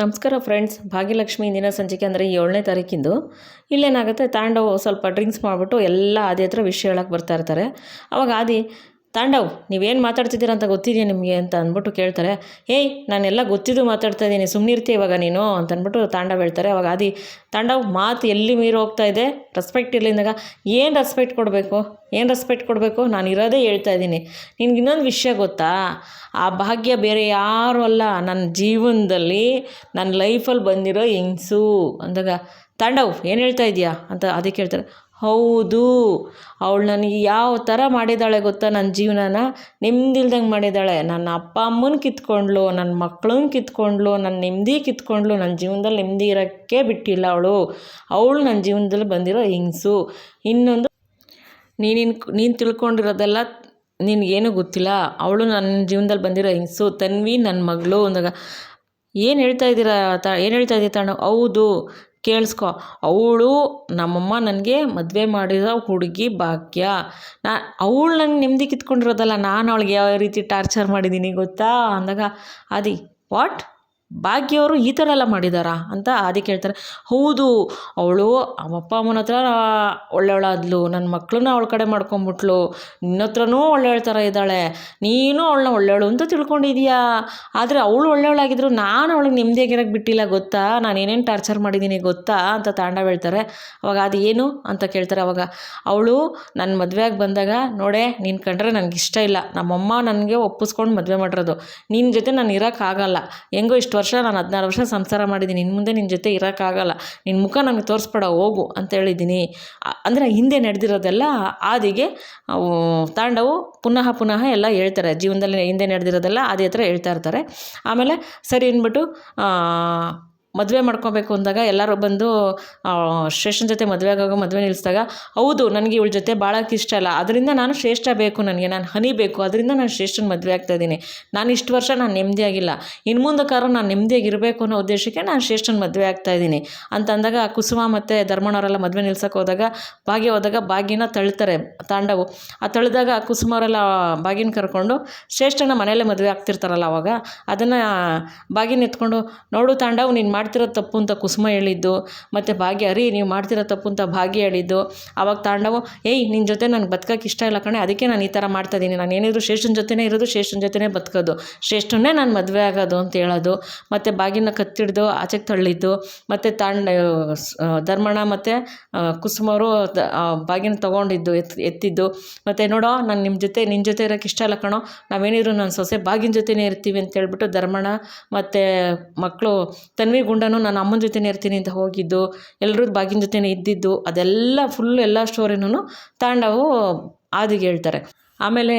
ನಮಸ್ಕಾರ ಫ್ರೆಂಡ್ಸ್ ಭಾಗ್ಯಲಕ್ಷ್ಮಿ ದಿನ ಸಂಚಿಕೆ ಅಂದರೆ ಏಳನೇ ತಾರೀಕಿಂದು. ಇಲ್ಲೇನಾಗುತ್ತೆ ತಾಂಡವ್ ಸ್ವಲ್ಪ ಡ್ರಿಂಕ್ಸ್ ಮಾಡಿಬಿಟ್ಟು ಎಲ್ಲ ಆದಿ ಹತ್ರ ವಿಷಯ ಹೇಳಕ್ಕೆ ಬರ್ತಾ ಇರ್ತಾರೆ. ಅವಾಗ ಆದಿ ತಾಂಡವ್, ನೀವೇನು ಮಾತಾಡ್ತಿದ್ದೀರ ಅಂತ ಗೊತ್ತಿದೆಯಾ ನಿಮಗೆ ಅಂತ ಅಂದ್ಬಿಟ್ಟು ಕೇಳ್ತಾರೆ. ಏಯ್, ನಾನೆಲ್ಲ ಗೊತ್ತಿದ್ದು ಮಾತಾಡ್ತಾ ಇದ್ದೀನಿ ಸುಮ್ಮನಿರ್ತೀಯ ಇವಾಗ ನೀನು ಅಂತ ಅಂದ್ಬಿಟ್ಟು ತಾಂಡವ್ ಹೇಳ್ತಾರೆ. ಅವಾಗ ಆದಿ, ತಾಂಡವ್, ಮಾತು ಎಲ್ಲಿ ಮೀರಿ ಹೋಗ್ತಾ ಇದೆ? ರೆಸ್ಪೆಕ್ಟ್ ಇರಲಿಂದಾಗ ಏನು ರೆಸ್ಪೆಕ್ಟ್ ಕೊಡಬೇಕು? ಏನು ರೆಸ್ಪೆಕ್ಟ್ ಕೊಡಬೇಕು? ನಾನು ಇರೋದೇ ಹೇಳ್ತಾ ಇದ್ದೀನಿ. ನಿನ್ಗೆ ಇನ್ನೊಂದು ವಿಷಯ ಗೊತ್ತಾ? ಆ ಭಾಗ್ಯ ಬೇರೆ ಯಾರೂ ಅಲ್ಲ. ನನ್ನ ಜೀವನದಲ್ಲಿ ನನ್ನ ಲೈಫಲ್ಲಿ ಬಂದಿರೋ ಹೆಂಗ್ಸು ಅಂದಾಗ, ತಾಂಡವ್, ಏನು ಹೇಳ್ತಾ ಇದೆಯಾ? ಅಂತ ಅದಕ್ಕೆ ಹೇಳ್ತಾರೆ ಹೌದು. ಅವಳು ನನಗೆ ಯಾವ ಥರ ಮಾಡಿದ್ದಾಳೆ ಗೊತ್ತಾ ನನ್ನ ಜೀವನನ? ನೆಮ್ಮದಿಲ್ದಂಗೆ ಮಾಡಿದ್ದಾಳೆ. ನನ್ನ ಅಪ್ಪ ಅಮ್ಮನ ಕಿತ್ಕೊಂಡ್ಳು, ನನ್ನ ಮಕ್ಕಳನ್ನ ಕಿತ್ಕೊಂಡ್ಳು, ನನ್ನ ನೆಮ್ಮದಿ ಕಿತ್ಕೊಂಡ್ಳು. ನನ್ನ ಜೀವನದಲ್ಲಿ ನೆಮ್ಮದಿ ಇರೋಕ್ಕೆ ಬಿಟ್ಟಿಲ್ಲ ಅವಳು. ಅವಳು ನನ್ನ ಜೀವನದಲ್ಲಿ ಬಂದಿರೋ ಹಿಂಗ್ಸು ಇನ್ನೊಂದು, ನೀನಿನ್, ನೀನು ತಿಳ್ಕೊಂಡಿರೋದೆಲ್ಲ ನಿನಗೇನು ಗೊತ್ತಿಲ್ಲ. ಅವಳು ನನ್ನ ಜೀವನದಲ್ಲಿ ಬಂದಿರೋ ಹಿಂಗ್ಸು ತನ್ವಿ ನನ್ನ ಮಗಳು. ಅಂದಾಗ, ಏನು ಹೇಳ್ತಾ ಇದ್ದೀರಾ ತ, ಏನು ಹೇಳ್ತಾ ಇದ್ದೀಯ ತಾಣ ಹೌದು. ಕೇಳಿಸ್ಕೊ. ಅವಳು, ನಮ್ಮಮ್ಮ ನನಗೆ ಮದುವೆ ಮಾಡಿರೋ ಹುಡುಗಿ ಭಾಗ್ಯ. ನಾ, ಅವಳು ನಂಗೆ ನೆಮ್ಮದಿ ಕಿತ್ಕೊಂಡಿರೋದಲ್ಲ, ನಾನು ಅವಳಿಗೆ ಯಾವ ರೀತಿ ಟಾರ್ಚರ್ ಮಾಡಿದ್ದೀನಿ ಗೊತ್ತಾ? ಅಂದಾಗ, ಆದಿ ವಾಟ್ ಭಾಗ್ಯವರು ಈ ಥರ ಎಲ್ಲ ಮಾಡಿದಾರಾ ಅಂತ ಆದಿ ಹೇಳ್ತಾರೆ ಹೌದು, ಅವಳು ಅವಪ್ಪ ಅಮ್ಮನ ಹತ್ರ ಒಳ್ಳೆಯವಳಾದ್ಲು ನನ್ನ ಮಕ್ಕಳನ್ನ ಅವಳ ಕಡೆ ಮಾಡ್ಕೊಂಬಿಟ್ಲು, ನಿನ್ನ ಹತ್ರನೂ ಒಳ್ಳೆಯವಳ ಥರ ಇದ್ದಾಳೆ, ನೀನು ಅವಳನ್ನ ಒಳ್ಳೆಯವಳು ಅಂತ ತಿಳ್ಕೊಂಡಿದೀಯಾ? ಆದರೆ ಅವಳು ಒಳ್ಳೆಯವಳಾಗಿದ್ರು ನಾನು ಅವಳಿಗೆ ನೆಮ್ಮದಿಯಾಗಿರೋಕ್ಕೆ ಬಿಟ್ಟಿಲ್ಲ, ಗೊತ್ತಾ? ನಾನು ಏನೇನು ಟಾರ್ಚರ್ ಮಾಡಿದ್ದೀನಿ ಗೊತ್ತಾ? ಅಂತ ತಾಂಡವ ಹೇಳ್ತಾರೆ. ಅವಾಗ ಅದು ಏನು ಅಂತ ಕೇಳ್ತಾರೆ ಅವಾಗ. ಅವಳು ನನ್ನ ಮದುವೆಯಾಗಿ ಬಂದಾಗ, ನೋಡೆ, ನೀನು ಕಂಡ್ರೆ ನನಗೆ ಇಷ್ಟ ಇಲ್ಲ. ನಮ್ಮಮ್ಮ ನನಗೆ ಒಪ್ಪಿಸ್ಕೊಂಡು ಮದುವೆ ಮಾಡಿರೋದು. ನಿನ್ನ ಜೊತೆ ನಾನು ಇರೋಕ್ಕಾಗಲ್ಲ ಹೆಂಗೋ ಇಷ್ಟು ವರ್ಷ, ನಾನು ಹದಿನಾರು ವರ್ಷ ಸಂಸಾರ ಮಾಡಿದ್ದೀನಿ. ಇನ್ನು ಮುಂದೆ ನಿನ್ನ ಜೊತೆ ಇರೋಕ್ಕಾಗಲ್ಲ. ನಿನ್ನ ಮುಖ ನನಗೆ ತೋರಿಸ್ಬೇಡ, ಹೋಗು ಅಂತ ಹೇಳಿದ್ದೀನಿ. ಅಂದರೆ ಹಿಂದೆ ನಡೆದಿರೋದೆಲ್ಲ ಆದಿಗೆ ತಾಂಡವು ಪುನಃ ಪುನಃ ಎಲ್ಲ ಹೇಳ್ತಾರೆ. ಜೀವನದಲ್ಲಿ ಹಿಂದೆ ನಡೆದಿರೋದೆಲ್ಲ ಆದಿ ಹತ್ರ ಹೇಳ್ತಾ ಇರ್ತಾರೆ. ಆಮೇಲೆ ಸರಿ ಅಂದ್ಬಿಟ್ಟು ಮದುವೆ ಮಾಡ್ಕೋಬೇಕು ಅಂದಾಗ ಎಲ್ಲರೂ ಬಂದು ಶ್ರೇಷ್ಠನ ಜೊತೆ ಮದುವೆ ಆಗೋ ಮದುವೆ ನಿಲ್ಲಿಸಿದಾಗ ಹೌದು, ನನಗೆ ಇವಳ ಜೊತೆ ಭಾಳಕ್ಕೆ ಇಷ್ಟ ಅಲ್ಲ ಅದರಿಂದ ನಾನು ಶ್ರೇಷ್ಠ ಬೇಕು ನನಗೆ, ನಾನು ಹನಿ ಬೇಕು. ಅದರಿಂದ ನಾನು ಶ್ರೇಷ್ಠನ ಮದುವೆ ಆಗ್ತಾ ಇದ್ದೀನಿ. ನಾನು ಇಷ್ಟು ವರ್ಷ ನಾನು ನೆಮ್ಮದಿಯಾಗಿಲ್ಲ ಇನ್ನು ಮುಂದಕ್ಕಾದ್ರೂ ನಾನು ನೆಮ್ಮದಿಯಾಗಿರಬೇಕು ಅನ್ನೋ ಉದ್ದೇಶಕ್ಕೆ ನಾನು ಶ್ರೇಷ್ಠನ ಮದುವೆ ಆಗ್ತಾ ಇದ್ದೀನಿ. ಅಂತ ಅಂದಾಗ ಕುಸುಮ ಮತ್ತು ಧರ್ಮಣ್ಣವರೆಲ್ಲ ಮದುವೆ ನಿಲ್ಸೋಕೆ ಹೋದಾಗ ಭಾಗ್ಯ ಹೋದಾಗ ಭಾಗ್ಯನ ತಳ್ತಾರೆ, ತಾಂಡವು. ಆ ತಳ್ಳಿದಾಗ ಕುಸುಮ ಅವರೆಲ್ಲ ಭಾಗಿನ ಕರ್ಕೊಂಡು ಶ್ರೇಷ್ಠನ ಮನೆಯಲ್ಲೇ ಮದುವೆ ಆಗ್ತಿರ್ತಾರಲ್ಲ ಅವಾಗ, ಅದನ್ನು ಬಾಗಿನ ಎತ್ಕೊಂಡು, ನೋಡು ತಾಂಡವು, ನೀನು ಮಾಡ್ತಿರೋ ತಪ್ಪು ಅಂತ ಕುಸುಮ ಹೇಳಿದ್ದು, ಮತ್ತು ಭಾಗ್ಯ, ಅರಿ, ನೀವು ಮಾಡ್ತಿರೋ ತಪ್ಪು ಅಂತ ಭಾಗ್ಯ ಹೇಳಿದ್ದು ಆವಾಗ ತಾಂಡವು, ಏಯ್ ನಿನ್ನ ಜೊತೆ ನನಗೆ ಬದುಕೋಕೆ ಇಷ್ಟ ಇಲ್ಲ ಕಣೆ, ಅದಕ್ಕೆ ನಾನು ಈ ಥರ ಮಾಡ್ತಾ ಇದ್ದೀನಿ ನಾನು ಏನಿದ್ರು ಶ್ರೇಷ್ಠನ ಜೊತೆನೇ ಇರೋದು, ಶ್ರೇಷ್ಠನ ಜೊತೆನೇ ಬದುಕೋದು. ಶ್ರೇಷ್ಠನೇ ನಾನು ಮದುವೆ ಆಗೋದು ಅಂತ ಹೇಳೋದು. ಮತ್ತು ಬಾಗಿನ ಕತ್ತಿಡ್ದು, ಆಚೆಗೆ ತಳ್ಳಿದ್ದು, ಮತ್ತು ತಾಂಡ ಧರ್ಮಣ ಮತ್ತು ಕುಸುಮ ಅವರು ಬಾಗಿನ ತೊಗೊಂಡಿದ್ದು, ಎತ್, ಎತ್ತಿದ್ದು. ಮತ್ತು ನೋಡೋ, ನಾನು ನಿಮ್ಮ ಜೊತೆ ನಿನ್ನ ಜೊತೆ ಇರೋಕ್ಕೆ ಇಷ್ಟ ಇಲ್ಲ ಕಣೋ, ನಾವೇನಿದ್ರು ನನ್ನ ಸೊಸೆ ಬಾಗಿನ ಜೊತೆನೇ ಇರ್ತೀವಿ ಅಂತ ಹೇಳ್ಬಿಟ್ಟು ಧರ್ಮಣ ಮತ್ತು ಮಕ್ಕಳು ತನ್ವಿ ಗುಂಡನು ನನ್ನ ಅಮ್ಮನ ಜೊತೆನೇ ಇರ್ತೀನಿ ಅಂತ ಹೋಗಿದ್ದು ಎಲ್ಲರೂ ಬಾಗಿನ ಜೊತೆ ಇದ್ದಿದ್ದು, ಅದೆಲ್ಲ ಫುಲ್ ಎಲ್ಲ ಸ್ಟೋರಿನೂ ತಾಂಡವು ಆದಿಗೆ ಹೇಳ್ತಾರೆ. ಆಮೇಲೆ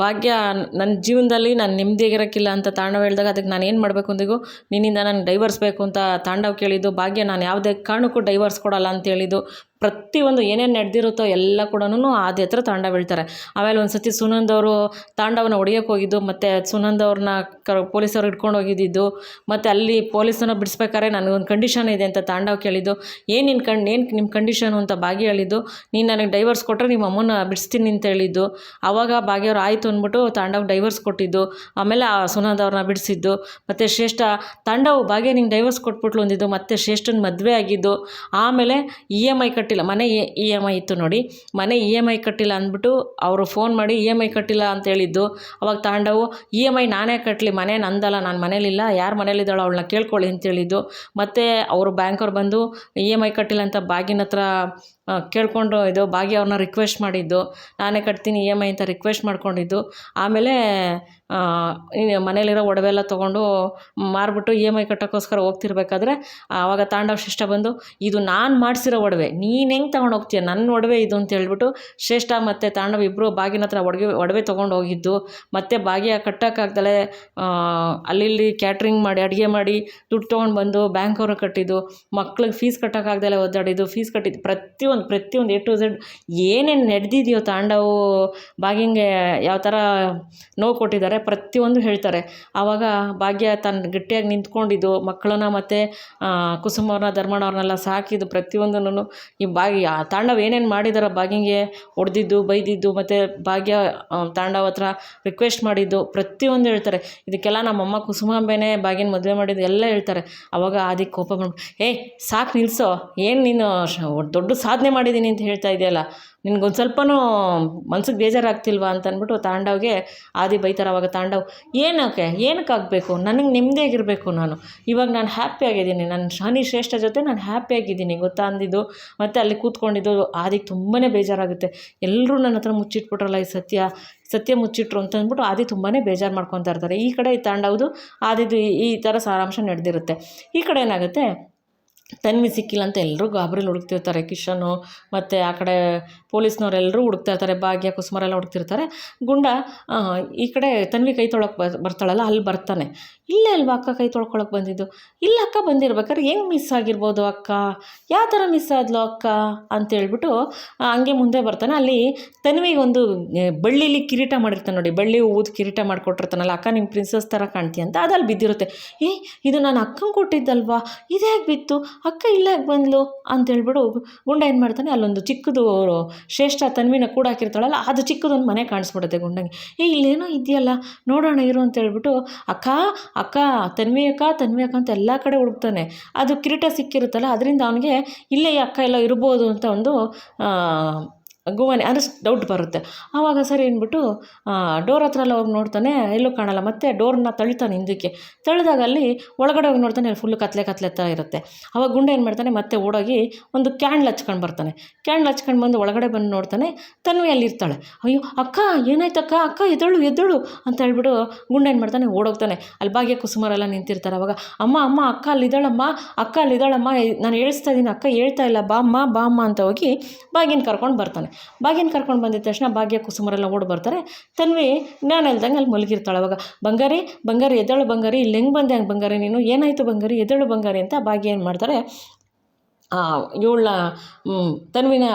ಭಾಗ್ಯ ನನ್ನ ಜೀವನದಲ್ಲಿ ನಾನು ನೆಮ್ಮದಿಯಾಗಿರೋಕ್ಕಿಲ್ಲ ಅಂತ ತಾಂಡವ ಹೇಳಿದಾಗ ಅದಕ್ಕೆ ನಾನು ಏನು ಮಾಡಬೇಕು ಅಂದಿಗೂ, ನಿನ್ನಿಂದ ನಾನು ಡೈವರ್ಸ್ ಬೇಕು ಅಂತ ತಾಂಡವ ಕೇಳಿದ್ದು, ಭಾಗ್ಯ ನಾನು ಯಾವುದೇ ಕಾರಣಕ್ಕೂ ಡೈವರ್ಸ್ ಕೊಡಲ್ಲ ಅಂತ ಹೇಳಿದ್ದು ಪ್ರತಿಯೊಂದು ಏನೇನು ನಡೆದಿರುತ್ತೋ ಎಲ್ಲ ಕೂಡ ಆದಿ ಹತ್ರ ತಾಂಡ ಬೀಳ್ತಾರೆ. ಆಮೇಲೆ ಒಂದು ಸತಿ ಸುನಂದ್ ಅವರು ತಾಂಡವನ ಹೊಡಿಯೋಕೆ ಹೋಗಿದ್ದು, ಮತ್ತು ಸುನಂದ್ ಅವ್ರನ್ನ ಕ ಪೊಲೀಸರು ಹಿಡ್ಕೊಂಡು ಹೋಗಿದ್ದಿದ್ದು, ಮತ್ತು ಅಲ್ಲಿ ಪೊಲೀಸನ್ನ ಬಿಡಿಸ್ಬೇಕಾದ್ರೆ ನನಗೊಂದು ಕಂಡೀಷನ್ ಇದೆ ಅಂತ ತಾಂಡವ್ ಕೇಳಿದ್ದು. ಏನು ನಿನ್ನ ಕಣ್, ಏನು ನಿಮ್ಮ ಕಂಡೀಷನು ಅಂತ ಭಾಗಿ ಹೇಳಿದ್ದು. ನೀನು ನನಗೆ ಡೈವರ್ಸ್ ಕೊಟ್ಟರೆ ನಿಮ್ಮ ಅಮ್ಮನ ಬಿಡಿಸ್ತೀನಿ ಅಂತ ಹೇಳಿದ್ದು. ಆವಾಗ ಭಾಗ್ಯವ್ರು ಆಯಿತು ಅಂದ್ಬಿಟ್ಟು ತಾಂಡವ್ ಡೈವರ್ಸ್ ಕೊಟ್ಟಿದ್ದು. ಆಮೇಲೆ ಆ ಸುನಂದ್ ಅವ್ರನ್ನ ಬಿಡಿಸಿದ್ದು. ಮತ್ತು ಶ್ರೇಷ್ಠ, ತಾಂಡವ್ ಭಾಗ್ಯ ನಿಂಗೆ ಡೈವರ್ಸ್ ಕೊಟ್ಬಿಟ್ಲು ಅಂದಿದ್ದು, ಮತ್ತು ಶ್ರೇಷ್ಠನ ಮದುವೆ ಆಗಿದ್ದು. ಆಮೇಲೆ ಇ ಎಂ ಐ ಕಟ್ಟಿಲ್ಲ. ಮನೆ ಇ ಎಂ ಐ ಇತ್ತು ನೋಡಿ. ಮನೆ ಇ ಎಂ ಐ ಕಟ್ಟಿಲ್ಲ ಅಂದ್ಬಿಟ್ಟು ಅವರು ಫೋನ್ ಮಾಡಿ ಇ ಎಂ ಐ ಕಟ್ಟಿಲ್ಲ ಅಂತ ಹೇಳಿದ್ದು. ಅವಾಗ ತಾಂಡವು, ಇ ಎಂ ಐ ನಾನೇ ಕಟ್ಟಲಿ ಮನೆ ನಂದಲ್ಲ, ನಾನು ಮನೇಲಿಲ್ಲ, ಯಾರು ಮನೇಲಿದ್ದಾಳೋ ಅವಳನ್ನ ಕೇಳ್ಕೊಳ್ಳಿ ಅಂತ ಹೇಳಿದ್ದು. ಮತ್ತು ಅವರು ಬ್ಯಾಂಕವ್ರು ಬಂದು ಇ ಎಂ ಐ ಕಟ್ಟಿಲ್ಲ ಅಂತ ಬಾಗಿನ ಹತ್ರ ಕೇಳ್ಕೊಂಡು ಇದು ಭಾಗ್ಯ ಅವ್ರನ್ನ ರಿಕ್ವೆಸ್ಟ್ ಮಾಡಿದ್ದು. ನಾನೇ ಕಟ್ತೀನಿ ಇ ಎಂ ಐ ಅಂತ ರಿಕ್ವೆಸ್ಟ್ ಮಾಡ್ಕೊಂಡಿದ್ದು. ಆಮೇಲೆ ಮನೇಲಿರೋ ಒಡವೆ ಎಲ್ಲ ತೊಗೊಂಡು ಮಾರ್ಬಿಟ್ಟು ಇ ಎಂ ಐ ಕಟ್ಟೋಕ್ಕೋಸ್ಕರ ಹೋಗ್ತಿರ್ಬೇಕಾದ್ರೆ, ಆವಾಗ ತಾಂಡವ್ ಶಿಷ್ಟ ಬಂದು, ಇದು ನಾನು ಮಾಡಿಸಿರೋ ಒಡವೆ, ನೀನು ಹೆಂಗೆ ತೊಗೊಂಡು ಹೋಗ್ತೀಯ? ನನ್ನ ಒಡವೆ ಇದು ಅಂತ ಹೇಳ್ಬಿಟ್ಟು, ಶ್ರೇಷ್ಠ ಮತ್ತು ತಾಂಡವ್ ಇಬ್ಬರು ಬಾಗಿನ ಹತ್ರ ಒಡವೆ ಒಡವೆ ತೊಗೊಂಡು ಹೋಗಿದ್ದು. ಮತ್ತು ಭಾಗ್ಯ ಕಟ್ಟೋಕ್ಕಾಗ್ದಲೆ ಅಲ್ಲಿ ಕ್ಯಾಟ್ರಿಂಗ್ ಮಾಡಿ, ಅಡುಗೆ ಮಾಡಿ, ದುಡ್ಡು ತೊಗೊಂಡು ಬಂದು ಬ್ಯಾಂಕ್ ಅವ್ರಿಗೆ ಕಟ್ಟಿದ್ದು. ಮಕ್ಳಿಗೆ ಫೀಸ್ ಕಟ್ಟೋಕ್ಕಾಗ್ದಲೆ ಒದ್ದಾಡಿದ್ದು ಫೀಸ್ ಕಟ್ಟಿದ್ದು. ಪ್ರತಿಯೊಂದು ಪ್ರತಿಯೊಂದು ಪ್ರತಿಯೊಂದು ಎ ಟು ಝೆಡ್ ಏನೇನು ನಡೆದಿದೆಯೋ ತಾಂಡವು ಭಾಗ್ಯಂಗೆ ಯಾವ ಥರ ನೋವು ಕೊಟ್ಟಿದ್ದಾರೆ ಪ್ರತಿಯೊಂದು ಹೇಳ್ತಾರೆ. ಆವಾಗ ಭಾಗ್ಯ ತನ್ನ ಗಟ್ಟಿಯಾಗಿ ನಿಂತ್ಕೊಂಡಿದ್ದು, ಮಕ್ಕಳನ್ನ ಮತ್ತು ಕುಸುಮವ್ರನ್ನ ಧರ್ಮಣವ್ರನ್ನೆಲ್ಲ ಸಾಕಿದ್ದು ಪ್ರತಿಯೊಂದನ್ನು ಈ ಭಾಗ್ಯ ತಾಂಡವ್ ಏನೇನು ಮಾಡಿದಾರೆ ಭಾಗ್ಯಂಗೆ ಹೊಡೆದಿದ್ದು ಬೈದಿದ್ದು ಮತ್ತು ಭಾಗ್ಯ ತಾಂಡವ ಹತ್ರ ರಿಕ್ವೆಸ್ಟ್ ಮಾಡಿದ್ದು ಪ್ರತಿಯೊಂದು ಹೇಳ್ತಾರೆ. ಇದಕ್ಕೆಲ್ಲ ನಮ್ಮಮ್ಮ ಕುಸುಮಾಂಬೆನೇ ಭಾಗ್ಯನ ಮದುವೆ ಮಾಡಿದ್ದು ಎಲ್ಲ ಹೇಳ್ತಾರೆ. ಅವಾಗ ಅದಕ್ಕೆ ಕೋಪ ಬಂದು ಏ ಸಾಕು ನಿಲ್ಲಿಸೋ ಏನು ನೀನು ದೊಡ್ಡ ಸಾಧನೆ ಮಾಡಿದ್ದೀನಿ ಅಂತ ಹೇಳ್ತಾ ಇದೆಯಲ್ಲ, ನಿನಗೊಂದು ಸ್ವಲ್ಪನೂ ಮನ್ಸಿಗೆ ಬೇಜಾರಾಗ್ತಿಲ್ವಾ ಅಂತ ಅಂದ್ಬಿಟ್ಟು ತಾಂಡವ್ಗೆ ಆದಿ ಬೈತಾರ ಅವಾಗ, ತಾಂಡವ್, ಏನಕ್ಕೆ? ಏನಕ್ಕೆ ಆಗಬೇಕು ನನಗೆ ನೆಮ್ಮದಿಯಾಗಿರಬೇಕು ನಾನು. ಇವಾಗ ನಾನು ಹ್ಯಾಪಿಯಾಗಿದ್ದೀನಿ ನನ್ನ ಶನಿ ಶ್ರೇಷ್ಠ ಜೊತೆ ನಾನು ಹ್ಯಾಪಿಯಾಗಿದ್ದೀನಿ ಗೊತ್ತಾ ಅಂದಿದ್ದು. ಮತ್ತು ಅಲ್ಲಿ ಕೂತ್ಕೊಂಡಿದ್ದು ಆದಿಗೆ ತುಂಬಾ ಬೇಜಾರಾಗುತ್ತೆ. ಎಲ್ಲರೂ ನನ್ನ ಹತ್ರ ಮುಚ್ಚಿಟ್ಬಿಟ್ರಲ್ಲ ಈ ಸತ್ಯ ಸತ್ಯ ಮುಚ್ಚಿಟ್ರು ಅಂತ ಅಂದ್ಬಿಟ್ಟು ಆದಿ ತುಂಬಾ ಬೇಜಾರು ಮಾಡ್ಕೊತಾ ಇರ್ತಾರೆ. ಈ ಕಡೆ ಈ ತಾಂಡವ್ದು ಆದಿದು ಈ- ಈ ಥರ ಸಾರಾಂಶ ನಡೆದಿರುತ್ತೆ. ಈ ಕಡೆ ಏನಾಗುತ್ತೆ? ತನ್ವಿ ಸಿಕ್ಕಿಲ್ಲ ಅಂತ ಎಲ್ಲರೂ ಗಾಬರಿಲಿ ಹುಡುಕ್ತಿರ್ತಾರೆ ಕಿಶನು ಮತ್ತು ಆ ಕಡೆ ಪೊಲೀಸ್ನವರೆಲ್ಲರೂ ಹುಡುಕ್ತಾ ಇರ್ತಾರೆ ಭಾಗ್ಯ, ಕುಸುಮರೆಲ್ಲ ಹುಡುಕ್ತಿರ್ತಾರೆ. ಗುಂಡ ಈ ಕಡೆ ತನ್ವಿ ಕೈ ತೊಳಕ್ಕೆ ಬರ್, ಬರ್ತಾಳಲ್ಲ, ಅಲ್ಲಿ ಬರ್ತಾನೆ. ಇಲ್ಲೇ ಅಲ್ವಾ ಅಕ್ಕ ಕೈ ತೊಳ್ಕೊಳಕ್ಕೆ ಬಂದಿದ್ದು? ಇಲ್ಲ ಅಕ್ಕ ಬಂದಿರ್ಬೇಕಾದ್ರೆ ಹೆಂಗೆ ಮಿಸ್ ಆಗಿರ್ಬೋದು ಅಕ್ಕ? ಯಾವ ಥರ ಮಿಸ್ ಆದ್ಲು ಅಕ್ಕ? ಅಂತೇಳ್ಬಿಟ್ಟು ಹಂಗೆ ಮುಂದೆ ಬರ್ತಾನೆ. ಅಲ್ಲಿ ತನ್ವಿಗೆ ಒಂದು ಬಳ್ಳಿಲಿ ಕಿರೀಟ ಮಾಡಿರ್ತಾನೆ ನೋಡಿ. ಬಳ್ಳಿ ಹೂವುದು ಕಿರೀಟ ಮಾಡಿಕೊಟ್ಟಿರ್ತಾನಲ್ಲ, ಅಕ್ಕ ನಿಮ್ಮ ಪ್ರಿನ್ಸಸ್ ಥರ ಕಾಣ್ತೀಯ ಅಂತ. ಅದಲ್ಲಿ ಬಿದ್ದಿರುತ್ತೆ. ಏ, ಇದು ನಾನು ಅಕ್ಕಂಗೆ ಕೊಟ್ಟಿದ್ದಲ್ವಾ? ಇದ್ಯಾಕೆ ಬಿತ್ತು? ಅಕ್ಕ ಇಲ್ಲೇ ಬಂದ್ಲು? ಅಂತೇಳ್ಬಿಟ್ಟು ಗುಂಡ ಏನು ಮಾಡ್ತಾನೆ, ಅಲ್ಲೊಂದು ಚಿಕ್ಕದು ಶ್ರೇಷ್ಠ ತನ್ವಿನ ಕೂಡ ಹಾಕಿರ್ತಾಳಲ್ಲ, ಅದು ಚಿಕ್ಕದೊಂದು ಮನೆ ಕಾಣಿಸ್ಬಿಡುತ್ತೆ ಗುಂಡಂಗೆ. ಏ, ಇಲ್ಲೇನೋ ಇದೆಯಲ್ಲ, ನೋಡೋಣ ಇರು ಅಂತ ಹೇಳ್ಬಿಟ್ಟು ಅಕ್ಕ ಅಕ್ಕ, ತನ್ವಿ ಅಕ್ಕ ತನ್ವಿ ಅಕ್ಕ ಅಂತ ಎಲ್ಲ ಕಡೆ ಹುಡುಕ್ತಾನೆ. ಅದು ಕಿರೀಟ ಸಿಕ್ಕಿರುತ್ತಲ್ಲ, ಅದರಿಂದ ಅವನಿಗೆ, ಇಲ್ಲೇ ಅಕ್ಕ ಎಲ್ಲ ಇರ್ಬೋದು ಅಂತ ಒಂದು ಆ, ಗುಮನೆ ಅಂದರೆ ಡೌಟ್ ಬರುತ್ತೆ. ಆವಾಗ ಸರಿ ಅಂದ್ಬಿಟ್ಟು ಡೋರ್ ಹತ್ರ ಎಲ್ಲ ಹೋಗಿ ನೋಡ್ತಾನೆ ಎಲ್ಲೂ ಕಾಣಲ್ಲ ಮತ್ತೆ ಡೋರ್ನ ತಳ್ತಾನೆ ಹಿಂದಕ್ಕೆ. ತಳ್ಳಿದಾಗ ಅಲ್ಲಿ ಒಳಗಡೆ ಹೋಗಿ ನೋಡ್ತಾನೆ ಫುಲ್ಲು ಕತ್ಲೆ ಕತ್ಲೆ ಥರ ಇರುತ್ತೆ. ಆವಾಗ ಗುಂಡ ಏನು ಮಾಡ್ತಾನೆ ಮತ್ತೆ ಓಡೋಗಿ ಒಂದು ಕ್ಯಾಂಡ್ಲ್ ಹಚ್ಕೊಂಡು ಬರ್ತಾನೆ. ಕ್ಯಾಂಡ್ಲ್ ಹಚ್ಕೊಂಡು ಬಂದು ಒಳಗಡೆ ಬಂದು ನೋಡ್ತಾನೆ ತನ್ವಿ ಅಲ್ಲಿ ಇರ್ತಾಳೆ. ಅಯ್ಯೋ ಅಕ್ಕ ಏನಾಯ್ತಕ್ಕ? ಅಕ್ಕ ಎದ್ದಳು ಎದ್ದಳು ಅಂತ ಹೇಳ್ಬಿಟ್ಟು ಗುಂಡ ಏನು ಮಾಡ್ತಾನೆ ಓಡೋಗ್ತಾನೆ. ಅಲ್ಲಿ ಭಾಗ್ಯ ಕುಸುಮರೆಲ್ಲ ನಿಂತಿರ್ತಾರೆ. ಅವಾಗ ಅಮ್ಮ ಅಮ್ಮ ಅಕ್ಕ ಅಲ್ಲಿ ಇದ್ದಾಳಮ್ಮ? ಅಕ್ಕ ಅಲ್ಲಿ ಇದ್ದಾಳಮ್ಮ? ನಾನು ಹೇಳ್ತಾ ಇದ್ದೀನಿ ಅಕ್ಕ ಹೇಳ್ತಾ ಇಲ್ಲ. ಬಾ ಅಮ್ಮ ಬಾ ಅಮ್ಮ ಅಂತ ಹೋಗಿ ಬಾಗಿನ ಕರ್ಕೊಂಡು ಬರ್ತಾನೆ. ಭಾಗ್ಯನ ಕರ್ಕೊಂಡು ಬಂದಿದ್ದ ತಕ್ಷಣ ಭಾಗ್ಯ ಕುಸುಮರೆಲ್ಲ ಓಡಿ ಬರ್ತಾರೆ. ತನ್ವಿ ನಾನು ಹೇಳ್ದಂಗೆ ಅಲ್ಲಿ ಮಲಗಿರ್ತಾಳೆ ಅವಾಗ. ಬಂಗಾರಿ ಬಂಗಾರಿ, ಎದ್ದಳು ಬಂಗಾರಿ, ಇಲ್ಲಿ ಹೆಂಗೆ ಬಂದೆ ಹಂಗೆ ಬಂಗಾರಿ ನೀನು? ಏನಾಯಿತು ಬಂಗಾರಿ, ಎದ್ದಳು ಬಂಗಾರಿ ಅಂತ ಭಾಗ್ಯ ಏನು ಮಾಡ್ತಾರೆ? ಇವಳನ್ನ ತನ್ವಿನ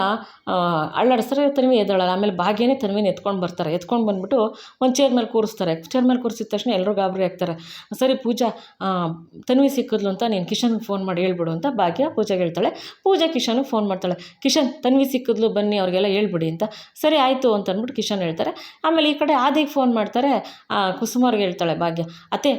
ಅಳ್ಳಾಡಿಸ್ತಾರೆ ತನ್ವಿ ಎದ್ದಾಳಲ್ಲ, ಆಮೇಲೆ ಭಾಗ್ಯನೇ ತನ್ವಿನ ಎತ್ಕೊಂಡು ಬರ್ತಾರೆ. ಎತ್ಕೊಂಡು ಬಂದ್ಬಿಟ್ಟು ಒಂದು ಚೇರ್ ಮೇಲೆ ಕೂರಿಸ್ತಾರೆ. ಚೇರ್ ಮೇಲೆ ಕೂರಿಸಿದ ತಕ್ಷಣ ಎಲ್ಲರೂ ಗಾಬರಿ ಆಗ್ತಾರೆ. ಸರಿ ಪೂಜಾ ತನ್ವಿ ಸಿಕ್ಕಿದ್ಲು ಅಂತ ನೀನು ಕಿಶನ್ಗೆ ಫೋನ್ ಮಾಡಿ ಹೇಳ್ಬಿಡು ಅಂತ ಭಾಗ್ಯ ಪೂಜಾಗೆ ಹೇಳ್ತಾಳೆ. ಪೂಜಾ ಕಿಶನ್ಗೆ ಫೋನ್ ಮಾಡ್ತಾಳೆ. ಕಿಶನ್, ತನ್ವಿ ಸಿಕ್ಕಿದ್ಲು, ಬನ್ನಿ, ಅವ್ರಿಗೆಲ್ಲ ಹೇಳ್ಬಿಡಿ ಅಂತ. ಸರಿ, ಆಯಿತು ಅಂತ ಅಂದ್ಬಿಟ್ಟು ಕಿಶನ್ ಹೇಳ್ತಾರೆ. ಆಮೇಲೆ ಈ ಕಡೆ ಆದಿಗೆ ಫೋನ್ ಮಾಡ್ತಾರೆ. ಕುಸುಮ ಅವ್ರಿಗೆ ಹೇಳ್ತಾಳೆ ಭಾಗ್ಯ. ಅತ್ತೆ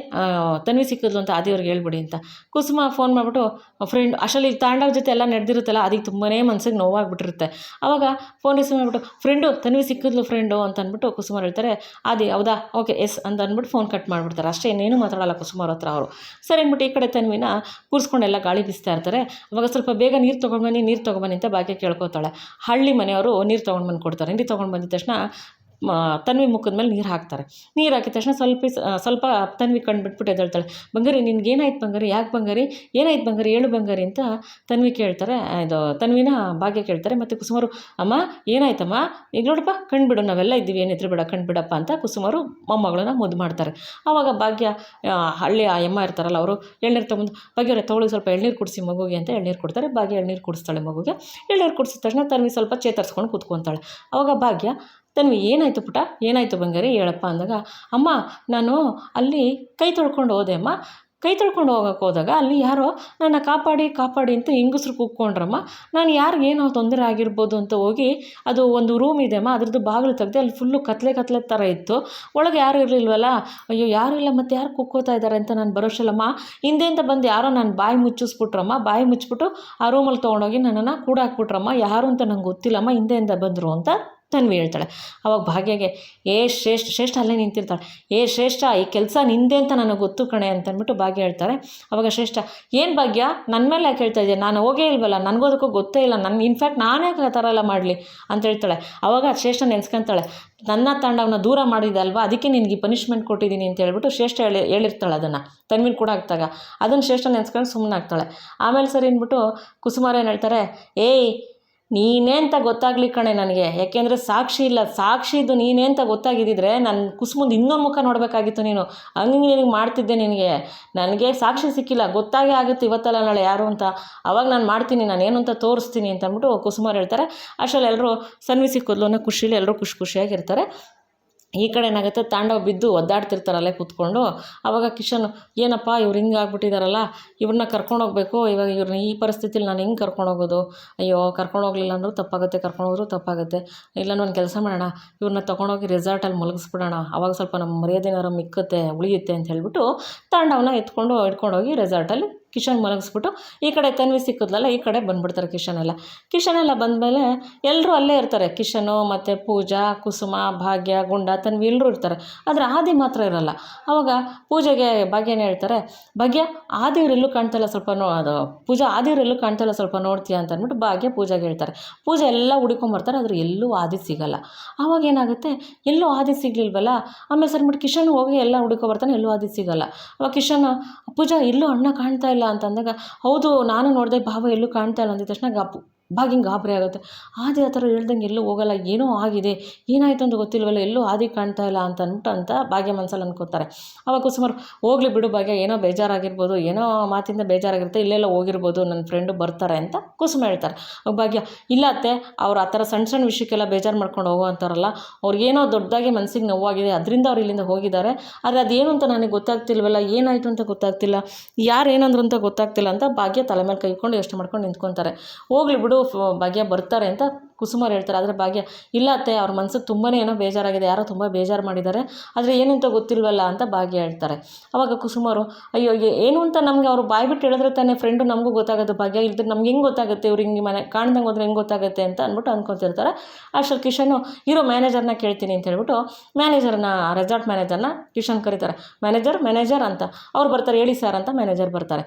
ತನ್ವಿ ಸಿಕ್ಕಿದ್ಲು ಅಂತ ಆದಿ ಅವ್ರಿಗೆ ಹೇಳ್ಬಿಡಿ ಅಂತ. ಕುಸುಮ ಫೋನ್ ಮಾಡಿಬಿಟ್ಟು ಫ್ರೆಂಡ್ ಅಷ್ಟರಲ್ಲಿ ತಾಂಡವ್ ಜೊತೆ ಎಲ್ಲ ನಡೆದಿರುತ್ತಲ್ಲ ಅದಕ್ಕೆ ತುಂಬಾ ಮನ್ಸಿಗೆ ನೋವಾಗ್ಬಿಟ್ಟಿರುತ್ತೆ. ಆವಾಗ ಫೋನ್ ರಿಸೀವ್ ಮಾಡಿಬಿಟ್ಟು ಫ್ರೆಂಡು ತನ್ವಿ ಸಿಕ್ಕಿದ್ಲು ಫ್ರೆಂಡು ಅಂತ ಅಂದ್ಬಿಟ್ಟು ಕುಸುಮಾರ್ ಹೇಳ್ತಾರೆ, ಅದೇ, ಹೌದಾ? ಓಕೆ, ಎಸ್, ಅಂತ ಅಂದ್ಬಿಟ್ಟು ಫೋನ್ ಕಟ್ ಮಾಡಿಬಿಡ್ತಾರೆ. ಅಷ್ಟೇ, ಇನ್ನೇನು ಮಾತಾಡಲ್ಲ ಕುಸುಮಾರ್ ಹತ್ರ ಅವರು. ಸರಿ ಅಂದ್ಬಿಟ್ಟು ಈ ಕಡೆ ತನ್ವಿನ ಕೂರಿಸ್ಕೊಂಡೆಲ್ಲ ಗಾಳಿ ಬೀಸ್ತಾ ಇರ್ತಾರೆ. ಅವಾಗ ಸ್ವಲ್ಪ ಬೇಗ ನೀರು ತೊಗೊಂಡ್ಬನ್ನಿ ನೀರು ತೊಗೊಂಡ್ಬನ್ನಿ ಅಂತ ಬಾಕಿ ಕೇಳ್ಕೊತಾಳೆ. ಹಳ್ಳಿ ಮನೆಯವರು ನೀರು ತೊಗೊಂಡು ಬಂದು ಕೊಡ್ತಾರೆ. ನೀರು ತೊಗೊಂಡು ಬಂದಿದ ತಕ್ಷಣ ತನ್ವಿ ಮುಖದ ಮೇಲೆ ನೀರು ಹಾಕ್ತಾರೆ. ನೀರು ಹಾಕಿದ ತಕ್ಷಣ ಸ್ವಲ್ಪ ಸ್ವಲ್ಪ ತನ್ವಿ ಕಣ್ಣು ಬಿಟ್ಬಿಟ್ಟು ಎದ್ದೇಳ್ತಾಳೆ. ಬಂಗಾರಿ, ನಿನ್ಗೆ ಏನಾಯ್ತು ಬಂಗಾರಿ? ಯಾಕೆ ಬಂಗಾರಿ? ಏನಾಯ್ತು ಬಂಗಾರಿ? ಏಳು ಬಂಗಾರಿ ಅಂತ ತನ್ವಿ ಕೇಳ್ತಾರೆ. ಇದು ತನ್ವಿನ ಭಾಗ್ಯ ಕೇಳ್ತಾರೆ. ಮತ್ತು ಕುಸುಮರು, ಅಮ್ಮ, ಏನಾಯ್ತಮ್ಮ? ಈಗ ನೋಡಪ್ಪ ಕಣ್ಬಿಡು ನಾವೆಲ್ಲ ಇದ್ದೀವಿ. ಏನಿದ್ರು ಬಿಡ ಕಣ್ಬಿಡಪ್ಪ ಅಂತ ಕುಸುಮರು ಮೊಮ್ಮಗಳನ್ನ ಮುದ್ದು ಮಾಡ್ತಾರೆ. ಆವಾಗ ಭಾಗ್ಯ ಹಳ್ಳಿ ಆ ಎಮ್ಮ ಇರ್ತಾರಲ್ಲ ಅವರು, ಎಳ್ನೀರು ತೊಗೊಂಡು ಭಾಗ್ಯವ್ರೆ, ತೊಗೊಳ್ಳಿ, ಸ್ವಲ್ಪ ಎಳ್ನೀರು ಕುಡಿಸಿ ಮಗುಗೆ ಅಂತ ಎಳ್ನೀರು ಕೊಡ್ತಾರೆ. ಭಾಗ್ಯ ಎಳ್ನೀರು ಕುಡಿಸ್ತಾಳೆ ಮಗುಗೆ. ಎಳ್ನೀರು ಕುಡಿಸಿದ ತಕ್ಷಣ ತನ್ವಿ ಸ್ವಲ್ಪ ಚೇತರಿಸ್ಕೊಂಡು ಕೂತ್ಕೊತಾಳೆ. ಆವಾಗ ಭಾಗ್ಯ ತನ್ವಿ, ಏನಾಯಿತು ಪುಟ ಏನಾಯಿತು ಬಂಗಾರಿ? ಹೇಳಪ್ಪ ಅಂದಾಗ, ಅಮ್ಮ, ನಾನು ಅಲ್ಲಿ ಕೈ ತೊಳ್ಕೊಂಡು ಹೋದೆ, ಅಮ್ಮ. ಕೈ ತೊಳ್ಕೊಂಡು ಹೋಗೋಕೆ ಹೋದಾಗ ಅಲ್ಲಿ ಯಾರೋ ನನ್ನ ಕಾಪಾಡಿ ಕಾಪಾಡಿ ಅಂತ ಹೆಂಗಸ್ರು ಕೂಕ್ಕೊಂಡ್ರಮ್ಮ ನಾನು ಯಾರಿಗೇನೋ ತೊಂದರೆ ಆಗಿರ್ಬೋದು ಅಂತ ಹೋಗಿ ಅದು ಒಂದು ರೂಮ್ ಇದೆ ಅಮ್ಮ, ಅದ್ರದ್ದು ಬಾಗಿಲು ತೆಗೆದು ಅಲ್ಲಿ ಫುಲ್ಲು ಕತ್ಲೆ ಕತ್ಲೆ ಥರ ಇತ್ತು. ಒಳಗೆ ಯಾರು ಇರಲಿಲ್ವಲ್ಲ? ಅಯ್ಯೋ, ಯಾರು ಇಲ್ಲ, ಮತ್ತು ಯಾರು ಕುಕ್ಕೋತಾ ಇದ್ದಾರೆ ಅಂತ ನಾನು ಬರೋಷಲ್ಲಮ್ಮ ಹಿಂದೆಯಿಂದ ಬಂದು ಯಾರೋ ನಾನು ಬಾಯಿ ಮುಚ್ಚಿಸ್ಬಿಟ್ರಮ್ಮ. ಬಾಯಿ ಮುಚ್ಚಿಬಿಟ್ಟು ಆ ರೂಮಲ್ಲಿ ತೊಗೊಂಡೋಗಿ ನನ್ನನ್ನು ಕೂಡ ಹಾಕ್ಬಿಟ್ರಮ್ಮ ಯಾರು ಅಂತ ನಂಗೆ ಗೊತ್ತಿಲ್ಲಮ್ಮ ಹಿಂದೆಯಿಂದ ಬಂದರು ಅಂತ. ತನ್ವಿ ಹೇಳ್ತಾಳೆ. ಅವಾಗ ಭಾಗ್ಯಗೆ, ಏ ಶ್ರೇಷ್ಠ ಶ್ರೇಷ್ಠ ಅಲ್ಲೇ ನಿಂತಿರ್ತಾಳೆ. ಏ ಶ್ರೇಷ್ಠ, ಈ ಕೆಲಸ ನಿಂದೆ ಅಂತ ನನಗೆ ಗೊತ್ತು ಕಣೆ ಅಂತ ಅಂದ್ಬಿಟ್ಟು ಭಾಗ್ಯ ಹೇಳ್ತಾರೆ. ಅವಾಗ ಶ್ರೇಷ್ಠ, ಏನು ಭಾಗ್ಯ? ನನ್ನ ಮೇಲೆ ಯಾಕೆ ಹೇಳ್ತಾ ಇದ್ದೆ ನಾನು ಹೋಗೇ ಇಲ್ವಲ್ಲ? ನನಗೋದಕ್ಕೂ ಗೊತ್ತೇ ಇಲ್ಲ. ನನ್ನ ಇನ್ಫ್ಯಾಕ್ಟ್ ನಾನೇ ಆ ಥರ ಎಲ್ಲ ಮಾಡಲಿ? ಅಂತ ಹೇಳ್ತಾಳೆ. ಅವಾಗ ಶ್ರೇಷ್ಠ ನೆನ್ಸ್ಕೊಂತಾಳೆ, ನನ್ನ ತಂಡವನ್ನು ದೂರ ಮಾಡಿದಲ್ವಾ ಅದಕ್ಕೆ ನಿನಗೆ ಪನಿಷ್ಮೆಂಟ್ ಕೊಟ್ಟಿದ್ದೀನಿ ಅಂತ ಹೇಳ್ಬಿಟ್ಟು ಶ್ರೇಷ್ಠ ಹೇಳಿ, ಹೇಳಿರ್ತಾಳೆ ಅದನ್ನು. ತನ್ವಿನ ಕೂಡ ಆಗ್ತಾಗ. ಅದನ್ನು ಶ್ರೇಷ್ಠ ನೆನ್ಸ್ಕೊಂಡು ಸುಮ್ಮನೆ ಆಗ್ತಾಳೆ ಆಮೇಲೆ ಸರಿ ಅಂದ್ಬಿಟ್ಟು ಕುಸುಮಾರ ಏನು ಹೇಳ್ತಾರೆ, ಏಯ್ ನೀನೇ ಅಂತ ಗೊತ್ತಾಗ್ಲಿ ಕಣೆ ನನಗೆ. ಯಾಕೆಂದರೆ ಸಾಕ್ಷಿ ಇಲ್ಲ. ಸಾಕ್ಷಿ ನೀನೇ ಅಂತ ಗೊತ್ತಾಗಿದ್ದಿದ್ರೆ ನನ್ನ ಕುಸುಮಂದು ಇನ್ನೊಂದು ಮುಖ ನೋಡಬೇಕಾಗಿತ್ತು ನೀನು. ಹಂಗೆ ನಿನಗೆ ಮಾಡ್ತಿದ್ದೆ ನಿನಗೆ. ನನಗೆ ಸಾಕ್ಷಿ ಸಿಕ್ಕಿಲ್ಲ. ಗೊತ್ತಾಗೇ ಆಗುತ್ತೆ ಇವತ್ತಲ್ಲ ನಾಳೆ ಯಾರು ಅಂತ. ಅವಾಗ ನಾನು ಮಾಡ್ತೀನಿ, ನಾನು ಏನು ಅಂತ ತೋರಿಸ್ತೀನಿ ಅಂತ ಅಂದ್ಬಿಟ್ಟು ಕುಸುಮವ್ರು ಹೇಳ್ತಾರೆ. ಅಷ್ಟರಲ್ಲಿ ಎಲ್ಲರೂ ಸನ್ವಿ ಸಿಕ್ಕಿದ್ಲು ಅನ್ನೋ ಖುಷಿಲಿ ಎಲ್ಲರೂ ಖುಷಿ ಖುಷಿಯಾಗಿರ್ತಾರೆ ಈ ಕಡೆ ಏನಾಗುತ್ತೆ, ತಾಂಡವ ಬಿದ್ದು ಒದ್ದಾಡ್ತಿರ್ತಾರಲ್ಲೇ ಕೂತ್ಕೊಂಡು ಆವಾಗ ಕಿಶನ್, ಏನಪ್ಪ, ಇವ್ರು ಹಿಂಗೆ ಆಗ್ಬಿಟ್ಟಿದಾರಲ್ಲ ಇವ್ರನ್ನ ಕರ್ಕೊಂಡು ಹೋಗ್ಬೇಕು, ಇವಾಗ ಇವ್ರನ್ನ ಈ ಪರಿಸ್ಥಿತಿಲಿ ನಾನು ಹೆಂಗೆ ಕರ್ಕೊಂಡು ಹೋಗೋದು? ಅಯ್ಯೋ, ಕರ್ಕೊಂಡು ಹೋಗ್ಲಿಲ್ಲ ಅಂದರೂ ತಪ್ಪಾಗುತ್ತೆ, ಕರ್ಕೊಂಡು ಹೋದ್ರೂ ತಪ್ಪಾಗುತ್ತೆ. ಇಲ್ಲ, ನಾನು ಕೆಲಸ ಮಾಡೋಣ ಇವ್ರನ್ನ ತೊಗೊಂಡೋಗಿ ರೆಸಾರ್ಟಲ್ಲಿ ಮಲಗಿಸ್ಬಿಡೋಣ, ಅವಾಗ ಸ್ವಲ್ಪ ನಮ್ಮ ಮರ್ಯಾದೆನಾರ ಮಿಕ್ಕುತ್ತೆ, ಉಳಿಯುತ್ತೆ ಅಂತ ಹೇಳ್ಬಿಟ್ಟು ತಾಂಡವನ್ನ ಎತ್ಕೊಂಡು, ಹಿಡ್ಕೊಂಡೋಗಿ ರೆಸಾರ್ಟಲ್ಲಿ ಕಿಶನ್ ಮಲಗಿಸ್ಬಿಟ್ಟು ಈ ಕಡೆ ತನ್ವಿ ಸಿಕ್ಕಿದ್ಲಲ್ಲ ಈ ಕಡೆ ಬಂದುಬಿಡ್ತಾರೆ ಕಿಶನ್ ಎಲ್ಲ ಕಿಶನ್ ಎಲ್ಲ ಬಂದಮೇಲೆ ಎಲ್ಲರೂ ಅಲ್ಲೇ ಇರ್ತಾರೆ. ಕಿಶನು ಮತ್ತು ಪೂಜಾ, ಕುಸುಮ, ಭಾಗ್ಯ, ಗುಂಡ, ತನ್ವಿ ಎಲ್ಲರೂ ಇರ್ತಾರೆ. ಆದರೆ ಆದಿ ಮಾತ್ರ ಇರಲ್ಲ. ಅವಾಗ ಪೂಜೆಗೆ ಭಾಗ್ಯನೇ ಹೇಳ್ತಾರೆ? ಭಾಗ್ಯ ಆದಿಯವರೆಲ್ಲೂ ಕಾಣ್ತಾಯಿಲ್ಲ ಸ್ವಲ್ಪ ನೋ, ಅದು ಪೂಜಾ ಆದಿಯವರೆಲ್ಲೂ ಕಾಣ್ತಾಯಿಲ್ಲ ಸ್ವಲ್ಪ ನೋಡ್ತೀಯ ಅಂತ ಅಂದ್ಬಿಟ್ಟು ಭಾಗ್ಯ ಪೂಜೆಗೆ ಹೇಳ್ತಾರೆ. ಪೂಜೆ ಎಲ್ಲ ಹುಡ್ಕೊಂಬರ್ತಾರೆ ಆದರೆ ಎಲ್ಲೂ ಆದಿ ಸಿಗಲ್ಲ. ಆವಾಗ ಏನಾಗುತ್ತೆ? ಎಲ್ಲೂ ಆದಿ ಸಿಗಲಿಲ್ವಲ್ಲ? ಆಮೇಲೆ ಸರ್ಬಿಟ್ಟು ಕಿಶನ್ ಹೋಗಿ ಎಲ್ಲ ಹುಡ್ಕೊಬರ್ತಾನೆ ಎಲ್ಲೂ ಆದಿ ಸಿಗಲ್ಲ. ಅವಾಗ ಕಿಶನ್, ಪೂಜಾ ಎಲ್ಲೂ ಅಣ್ಣ ಕಾಣ್ತಾ ಅಂತ ಅಂದಾಗ ಹೌದು ನಾನು ನೋಡಿದೆ ಭಾವ ಎಲ್ಲೂ ಕಾಣ್ತಾ ಇಲ್ಲ ಅಂದಿದ ತಕ್ಷಣ ಗಾಪು. ಭಾಗಿಂಗ್ ಗಾಬರಿ ಆಗುತ್ತೆ. ಆದಿ ಆ ಥರ ಹೇಳ್ದಂಗೆ ಎಲ್ಲೂ ಹೋಗಲ್ಲ. ಏನೋ ಆಗಿದೆ. ಏನಾಯಿತು ಅಂತ ಗೊತ್ತಿಲ್ವಲ್ಲ. ಎಲ್ಲೂ ಆದಿ ಕಾಣ್ತಾ ಇಲ್ಲ ಅಂತ ಅಂದ್ಬಿಟ್ಟು ಅಂತ ಭಾಗ್ಯ ಮನ್ಸಲ್ಲಿ ಅಂದ್ಕೋತಾರೆ ಅವಾಗ ಕುಸುಮಾರು ಹೋಗ್ಲಿ ಬಿಡು ಭಾಗ್ಯ. ಏನೋ ಬೇಜಾರಾಗಿರ್ಬೋದು. ಏನೋ ಮಾತಿಂದ ಬೇಜಾರಾಗಿರುತ್ತೆ. ಇಲ್ಲೆಲ್ಲ ಹೋಗಿರ್ಬೋದು. ನನ್ನ ಫ್ರೆಂಡು ಬರ್ತಾರೆ ಅಂತ ಕುಸುಮ ಹೇಳ್ತಾರೆ. ಭಾಗ್ಯ, ಇಲ್ಲ ಅತ್ತೆ, ಅವ್ರು ಆ ಥರ ಸಣ್ಣ ಸಣ್ಣ ವಿಷಯಕ್ಕೆಲ್ಲ ಬೇಜಾರು ಮಾಡ್ಕೊಂಡು ಹೋಗೋ ಅಂತಾರಲ್ಲ. ಅವ್ರಿಗೇನೋ ದೊಡ್ಡದಾಗಿ ಮನಸ್ಸಿಗೆ ನೋವಾಗಿದೆ. ಅದರಿಂದ ಅವ್ರು ಇಲ್ಲಿಂದ ಹೋಗಿದ್ದಾರೆ. ಆದರೆ ಅದೇನು ಅಂತ ನನಗೆ ಗೊತ್ತಾಗ್ತಿಲ್ವಲ್ಲ. ಏನಾಯಿತು ಅಂತ ಗೊತ್ತಾಗ್ತಿಲ್ಲ. ಯಾರು ಏನಂದ್ರು ಅಂತ ಗೊತ್ತಾಗ್ತಿಲ್ಲ ಅಂತ ಭಾಗ್ಯ ತಲೆ ಮೇಲೆ ಕೈಕೊಂಡು ಯೋಚನೆ ಮಾಡ್ಕೊಂಡು ನಿಂತ್ಕೊತಾರೆ. ಹೋಗ್ಲಿ ಬಿಡು. ಭಾಗ್ಯ ಬರ್ತಾರೆ ಅಂತ ಕುಸುಮರು ಹೇಳ್ತಾರೆ. ಆದರೆ ಭಾಗ್ಯ, ಇಲ್ಲ ಅತ್ತೆ, ಅವ್ರ ಮನ್ಸಿಗೆ ತುಂಬಾ ಏನೋ ಬೇಜಾರಾಗಿದೆ. ಯಾರೋ ತುಂಬ ಬೇಜಾರು ಮಾಡಿದ್ದಾರೆ. ಆದರೆ ಏನು ಅಂತ ಗೊತ್ತಿಲ್ವಲ್ಲ ಅಂತ ಭಾಗ್ಯ ಹೇಳ್ತಾರೆ. ಅವಾಗ ಕುಸುಮರು, ಅಯ್ಯೋ ಏನು ಅಂತ ನಮಗೆ ಅವರು ಬಾಯಿ ಬಿಟ್ಟು ಹೇಳಿದ್ರೆ ತಾನೇ ಫ್ರೆಂಡು ನಮಗೂ ಗೊತ್ತಾಗೋದು ಭಾಗ್ಯ. ಇಲ್ದ್ರೆ ನಮ್ಗೆ ಹೆಂಗೆ ಗೊತ್ತಾಗುತ್ತೆ? ಇವ್ರು ಹಿಂಗೆ ಮನೆ ಕಾಣ್ದಂಗೆ ಹೋದ್ರೆ ಹೆಂಗೆ ಗೊತ್ತಾಗುತ್ತೆ ಅಂತ ಅಂದ್ಬಿಟ್ಟು ಅಂದ್ಕೊತಿರ್ತಾರೆ ಅಷ್ಟರಲ್ಲಿ ಕಿಶನು ಇರೋ ಮ್ಯಾನೇಜರ್ನ ಕೇಳ್ತೀನಿ ಅಂತ ಹೇಳ್ಬಿಟ್ಟು ಮ್ಯಾನೇಜರ್ನ ರೆಸಾರ್ಟ್ ಮ್ಯಾನೇಜರ್ನ ಕಿಶನ್ ಕರೀತಾರೆ. ಮ್ಯಾನೇಜರ್ ಮ್ಯಾನೇಜರ್ ಅಂತ. ಅವ್ರು ಬರ್ತಾರೆ, ಹೇಳಿ ಸರ್ ಅಂತ ಮ್ಯಾನೇಜರ್ ಬರ್ತಾರೆ.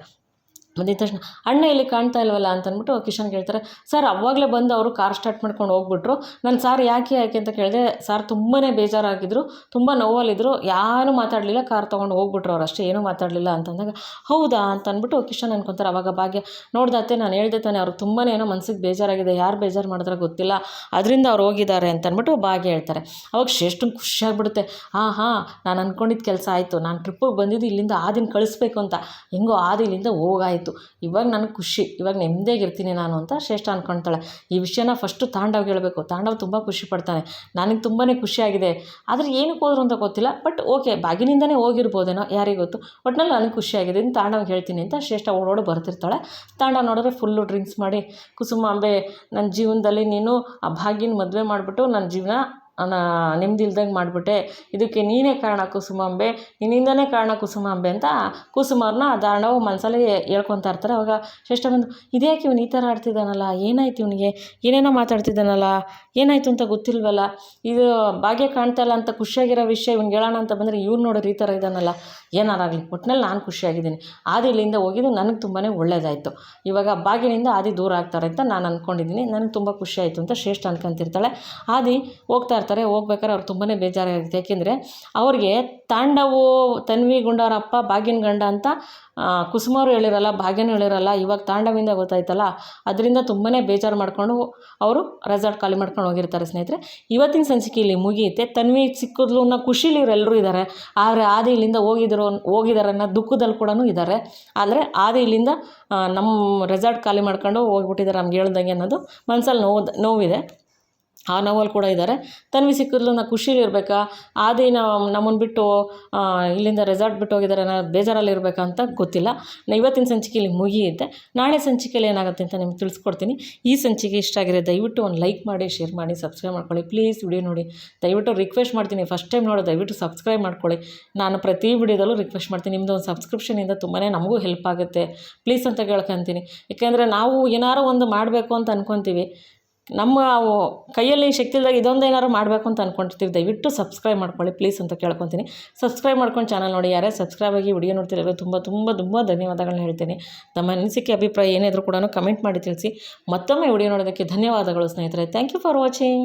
ಬಂದಿದ ತಕ್ಷಣ, ಅಣ್ಣ ಇಲ್ಲಿ ಕಾಣ್ತಾ ಇಲ್ವಲ್ಲ? ಅಂತ ಅಂದ್ಬಿಟ್ಟು ಕಿಶನ್ ಕೇಳ್ತಾರೆ, ಸರ್, ಅವಾಗಲೇ ಬಂದು ಅವರು ಕಾರ್ ಸ್ಟಾರ್ಟ್ ಮಾಡ್ಕೊಂಡು ಹೋಗ್ಬಿಟ್ರು. ನಾನು ಸಾರ್ ಯಾಕೆ ಯಾಕೆ ಅಂತ ಕೇಳಿದೆ, ಸಾರ್ ತುಂಬಾ ಬೇಜಾರಾಗಿದ್ದರು ತುಂಬ ನೋವಲ್ಲಿದ್ದರು ಯಾರೂ ಮಾತಾಡಲಿಲ್ಲ, ಕಾರ್ ತೊಗೊಂಡು ಹೋಗ್ಬಿಟ್ರು ಅವ್ರು ಅಷ್ಟೇ, ಏನೂ ಮಾತಾಡಲಿಲ್ಲ ಅಂತಂದಾಗ, ಹೌದಾ? ಅಂತ ಅಂದ್ಬಿಟ್ಟು ಕಿಶನ್ ಅನ್ಕೊತಾರೆ, ಅವಾಗ ಭಾಗ್ಯ ನೋಡ್ದತ್ತೆ ನಾನು ಹೇಳ್ದೆ ತಾನೆ, ಅವ್ರಿಗೆ ತುಂಬಾ ಏನೋ ಮನ್ಸಿಗೆ ಬೇಜಾರಾಗಿದೆ, ಯಾರು ಬೇಜಾರು ಮಾಡಿದ್ರೆ ಗೊತ್ತಿಲ್ಲ, ಅದರಿಂದ ಅವ್ರು ಹೋಗಿದ್ದಾರೆ ಅಂತ ಅಂದ್ಬಿಟ್ಟು ಭಾಗ್ಯ ಹೇಳ್ತಾರೆ. ಅವಾಗ ಶ್ರೇಷ್ಠನ್ ಖುಷಿಯಾಗ್ಬಿಡುತ್ತೆ, ಹಾಂ ಹಾಂ, ನಾನು ಅಂದ್ಕೊಂಡಿದ್ದ ಕೆಲಸ ಆಯಿತು, ನಾನು ಟ್ರಿಪ್ಪಿಗೆ ಬಂದಿದ್ದು ಇಲ್ಲಿಂದ ಆ ದಿನ ಕಳಿಸ್ಬೇಕು ಅಂತ, ಹೆಂಗೋ ಆ ಇಲ್ಲಿಂದ ಹೋಗಾಯಿತು. ಇವಾಗ ನನಗೆ ಖುಷಿ. ಇವಾಗ ನೆಮ್ಮದಿಯಾಗಿರ್ತೀನಿ ನಾನು ಅಂತ ಶ್ರೇಷ್ಠ ಅಂದ್ಕೊಳ್ತಾಳೆ ಈ ವಿಷಯನ ಫಸ್ಟು ತಾಂಡವ್ಗೆ ಹೇಳಬೇಕು. ತಾಂಡವ್ ತುಂಬ ಖುಷಿ ಪಡ್ತಾನೆ. ನನಗೆ ತುಂಬಾ ಖುಷಿಯಾಗಿದೆ ಆದರೆ ಏನಕ್ಕೆ ಹೋದ್ರು ಅಂತ ಗೊತ್ತಿಲ್ಲ. ಬಟ್ ಓಕೆ ಬಾಗಿನಿಂದನೇ ಹೋಗಿರ್ಬೋದೇನೋ ಯಾರಿಗೆ ಗೊತ್ತು. ಒಟ್ನಲ್ಲಿ ನನಗೆ ಖುಷಿಯಾಗಿದೆ ಇನ್ನು ತಾಂಡವ್ಗೆ ಹೇಳ್ತೀನಿ ಅಂತ ಶ್ರೇಷ್ಠ ಓಡೋಡು ಬರ್ತಿರ್ತಾಳೆ. ತಾಂಡವ್ ನೋಡಿದ್ರೆ ಫುಲ್ಲು ಡ್ರಿಂಕ್ಸ್ ಮಾಡಿ ಕುಸುಮಾಂಬೆ ನನ್ನ ಜೀವನದಲ್ಲಿ ನೀನು ಆ ಭಾಗಿನ ಮದುವೆ ಮಾಡಿಬಿಟ್ಟು ನನ್ನ ಜೀವನ ನಾ ನೆಮ್ಮದಿ ಇಲ್ದಂಗೆ ಮಾಡಿಬಿಟ್ಟೆ. ಇದಕ್ಕೆ ನೀನೇ ಕಾರಣ ಕುಸುಮಾಂಬೆ, ನಿನ್ನಿಂದನೇ ಕಾರಣ ಕುಸುಮಾಂಬೆ ಅಂತ ಕುಸುಮವ್ರನ್ನ ದಾಂಡವ್ ಮನಸ್ಸಲ್ಲಿ ಹೇಳ್ಕೊತಾ ಇರ್ತಾರೆ. ಅವಾಗ ಶ್ರೇಷ್ಠ ಬಂದು, ಇದ್ಯಾಕೆ ಇವ್ನು ಈ ಥರ ಆಡ್ತಿದ್ದಾನಲ್ಲ? ಏನಾಯ್ತು ಇವನಿಗೆ? ಏನೇನೋ ಮಾತಾಡ್ತಿದ್ದಾನಲ್ಲ? ಏನಾಯಿತು ಅಂತ ಗೊತ್ತಿಲ್ವಲ್ಲ? ಇದು ಭಾಗ್ಯ ಕಾಣ್ತಾ ಇಲ್ಲ ಅಂತ ಖುಷಿಯಾಗಿರೋ ವಿಷಯ ಇವ್ನಿಗೆ ಹೇಳೋಣ ಅಂತ ಬಂದರೆ ಇವ್ನು ನೋಡಿದ್ರೆ ಈ ಥರ ಇದ್ದಾನಲ್ಲ. ಏನಾರಾಗಲಿ ಒಟ್ನಲ್ಲಿ ನಾನು ಖುಷಿಯಾಗಿದ್ದೀನಿ. ಆದಿ ಇಲ್ಲಿಂದ ಹೋಗಿದ್ದು ನನಗೆ ತುಂಬಾ ಒಳ್ಳೇದಾಯಿತು. ಇವಾಗ ಬಾಗಿಲಿಂದ ಆದಿ ದೂರ ಆಗ್ತಾರೆ ಅಂತ ನಾನು ಅಂದ್ಕೊಂಡಿದ್ದೀನಿ ನನಗೆ ತುಂಬ ಖುಷಿ ಆಯಿತು ಅಂತ ಶ್ರೇಷ್ಠ ಅನ್ಕೊಂತಿರ್ತಾಳೆ. ಆದಿ ಹೋಗ್ತಾ ಇರ್ತಾರೆ. ಹೋಗ್ಬೇಕಾದ್ರೆ ಅವ್ರು ತುಂಬಾ ಬೇಜಾರಾಗುತ್ತೆ ಯಾಕೆಂದರೆ ಅವ್ರಿಗೆ ತಾಂಡವು ತನ್ವಿ ಗುಂಡಾರಪ್ಪ ಬಾಗಿನ ಗಂಡ ಅಂತ ಕುಸುಮರು ಹೇಳಿರಲ್ಲ, ಭಾಗ್ಯನೂ ಹೇಳಿರಲ್ಲ, ಇವಾಗ ತಾಂಡವಿಂದ ಗೊತ್ತಾಯ್ತಲ್ಲ, ಅದರಿಂದ ತುಂಬಾ ಬೇಜಾರು ಮಾಡಿಕೊಂಡು ಅವರು ರೆಸಾರ್ಟ್ ಖಾಲಿ ಮಾಡ್ಕೊಂಡು ಹೋಗಿರ್ತಾರೆ ಸ್ನೇಹಿತರೆ. ಇವತ್ತಿನ ಸಂಚಿಕೆ ಇಲ್ಲಿ ಮುಗಿಯುತ್ತೆ. ತನ್ವಿ ಸಿಕ್ಕಿದ್ಲು ಅನ್ನೋ ಖುಷಿಲಿ ಇವರೆಲ್ಲರೂ ಇದ್ದಾರೆ ಆದರೆ ಆದಿ ಇಲ್ಲಿಂದ ಹೋಗಿದ್ರು ಹೋಗಿದ್ದಾರೆ ಅನ್ನೋ ದುಃಖದಲ್ಲಿ ಕೂಡ ಇದ್ದಾರೆ ಆದರೆ ಆದಿ ಇಲ್ಲಿಂದ ನಮ್ಮ ರೆಸಾರ್ಟ್ ಖಾಲಿ ಮಾಡ್ಕೊಂಡು ಹೋಗ್ಬಿಟ್ಟಿದ್ದಾರೆ ನಮ್ಗೆ ಹೇಳ್ದಂಗೆ ಅನ್ನೋದು ಮನ್ಸಲ್ಲಿ ನೋವು, ನೋವಿದೆ. ಆ ನೋವಲ್ಲಿ ಕೂಡ ಇದ್ದಾರೆ ತನ್ವಿ ಸಿಕ್ಕಿದ್ಲು, ನಾ ಖುಷಿಲಿ ಇರಬೇಕಾ? ಆದಿ ನಾವು ನಮ್ಮನ್ನು ಬಿಟ್ಟು ಇಲ್ಲಿಂದ ರೆಸಾರ್ಟ್ ಬಿಟ್ಟು ಹೋಗಿದ್ದಾರೆ ನಾನು ಬೇಜಾರಲ್ಲಿ ಇರಬೇಕಾ ಅಂತ ಗೊತ್ತಿಲ್ಲ. ನಾನು ಇವತ್ತಿನ ಸಂಚಿಕೆ ಇಲ್ಲಿ ಮುಗಿಯುತ್ತೆ. ನಾಳೆ ಸಂಚಿಕೆಯಲ್ಲಿ ಏನಾಗುತ್ತೆ ಅಂತ ನಿಮ್ಗೆ ತಿಳಿಸ್ಕೊಡ್ತೀನಿ. ಈ ಸಂಚಿಕೆ ಇಷ್ಟ ಆಗಿದೆ ದಯವಿಟ್ಟು ಒಂದು ಲೈಕ್ ಮಾಡಿ, ಶೇರ್ ಮಾಡಿ, ಸಬ್ಸ್ಕ್ರೈಬ್ ಮಾಡ್ಕೊಳ್ಳಿ. ಪ್ಲೀಸ್ ವಿಡಿಯೋ ನೋಡಿ. ದಯವಿಟ್ಟು ರಿಕ್ವೆಸ್ಟ್ ಮಾಡ್ತೀನಿ. ಫಸ್ಟ್ ಟೈಮ್ ನೋಡೋ, ದಯವಿಟ್ಟು ಸಬ್ಸ್ಕ್ರೈಬ್ ಮಾಡ್ಕೊಳ್ಳಿ. ನಾನು ಪ್ರತಿ ವಿಡಿಯೋದಲ್ಲೂ ರಿಕ್ವೆಸ್ಟ್ ಮಾಡ್ತೀನಿ. ನಿಮ್ಮದು ಒಂದು ಸಬ್ಸ್ಕ್ರಿಪ್ಷನಿಂದ ತುಂಬಾ ನಮಗೂ ಹೆಲ್ಪ್ ಆಗುತ್ತೆ. ಪ್ಲೀಸ್ ಅಂತ ಕೇಳ್ಕೊತೀನಿ. ಯಾಕೆಂದರೆ ನಾವು ಏನಾರು ಒಂದು ಮಾಡಬೇಕು ಅಂತ ಅನ್ಕೊತೀವಿ. ನಮ್ಮ ಕೈಯಲ್ಲಿ ಶಕ್ತಿ ಇಲ್ದಾಗ ಇದೊಂದು ಏನಾದ್ರು ಮಾಡಬೇಕು ಅಂತ ಅಂದ್ಕೊಂಡಿರ್ತೀವಿ ದಯವಿಟ್ಟು ಸಬ್ಸ್ಕ್ರೈಬ್ ಮಾಡ್ಕೊಳ್ಳಿ ಪ್ಲೀಸ್ ಅಂತ ಕೇಳ್ಕೊತೀನಿ. ಸಬ್ಸ್ಕ್ರೈಬ್ ಮಾಡ್ಕೊಂಡು ಚಾನಲ್ ನೋಡಿ ಯಾರೇ ಸಬ್ಸ್ಕ್ರೈಬ್ ಆಗಿ ವಿಡಿಯೋ ನೋಡ್ತಿರೋ ತುಂಬ ತುಂಬ ತುಂಬ ಧನ್ಯವಾದಗಳನ್ನ ಹೇಳ್ತೀನಿ. ತಮ್ಮ ಅನಿಸಿಕೆ ಅಭಿಪ್ರಾಯ ಏನಿದ್ರು ಕೂಡ ಕಮೆಂಟ್ ಮಾಡಿ ತಿಳಿಸಿ. ಮತ್ತೊಮ್ಮೆ ವಿಡಿಯೋ ನೋಡೋದಕ್ಕೆ ಧನ್ಯವಾದಗಳು ಸ್ನೇಹಿತರೆ. Thank you for watching